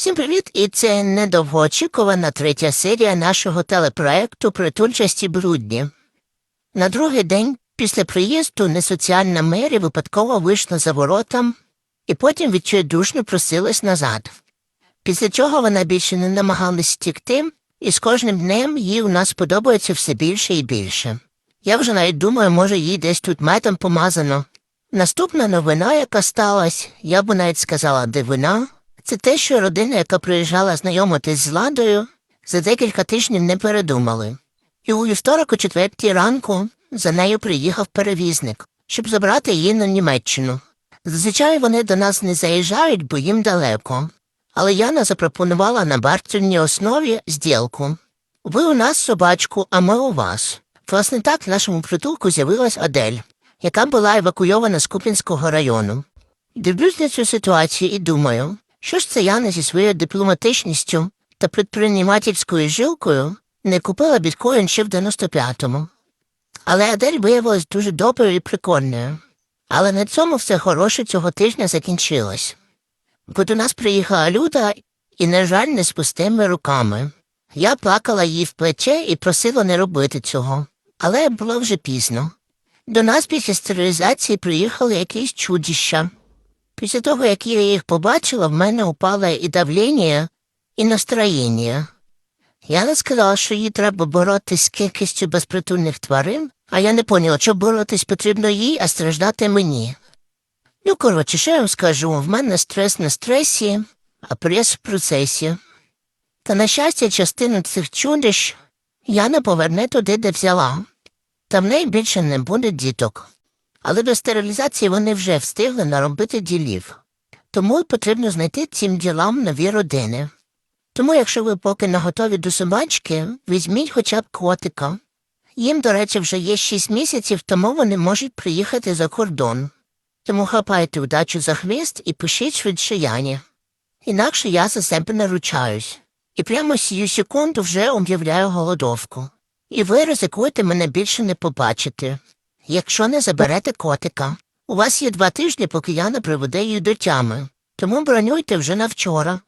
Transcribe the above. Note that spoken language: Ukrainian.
Всім привіт! І це недовгоочікувана третя серія нашого телепроекту Притульчасті брудні. На другий день після приїзду несоціальна Мері випадково вийшла за воротам і потім відчайдушно просилась назад. Після чого вона більше не намагалась втікти, і з кожним днем їй у нас подобається все більше і більше. Я вже навіть думаю, може їй десь тут метом помазано. Наступна новина, яка сталася, я б навіть сказала дивина, це те, що родина, яка приїжджала знайомитись з ладою, за декілька тижнів не передумали. І у вівторок о четвертій ранку за нею приїхав перевізник, щоб забрати її на Німеччину. Зазвичай вони до нас не заїжджають, бо їм далеко. Але Яна запропонувала на бартерній основі зділку. Ви у нас собачку, а ми у вас. Власне так в нашому притулку з'явилась Адель, яка була евакуйована з Купінського району. Дивлюсь на цю ситуацію і думаю, що ж це Яна зі своєю дипломатичністю та предпринимательською жилкою не купила біткоін ще в 95-му. Але Адель виявилась дуже доброю і прикольною. Але на цьому все хороше цього тижня закінчилось. Бо до нас приїхала Люда і, на жаль, не з пустими руками. Я плакала їй в плече і просила не робити цього, але було вже пізно. До нас після стерилізації приїхали якісь чудіща. Після того, як я їх побачила, в мене упало і давлення, і настроєння. Я не сказала, що їй треба боротись з кількістю безпритульних тварин, а я не поняла, що боротись потрібно їй, а страждати мені. Ну, коротше, що я вам скажу, в мене стрес на стресі, а прес в процесі. Та, на щастя, частину цих чудищ я не поверне туди, де взяла. Та в неї більше не буде діток. Але до стерилізації вони вже встигли наробити ділів. Тому потрібно знайти цим ділам нові родини. Тому, якщо ви поки не готові до собачки, візьміть хоча б котика. Їм, до речі, вже є шість місяців, тому вони можуть приїхати за кордон. Тому хапайте удачу за хвіст і пишіть швидше Яні. Інакше я за себе не. І прямо сію секунду вже об'являю голодовку. І ви ризикуєте мене більше не побачити. Якщо не заберете котика, у вас є два тижні, поки я не приведе її до тями. Тому бронюйте вже на вчора.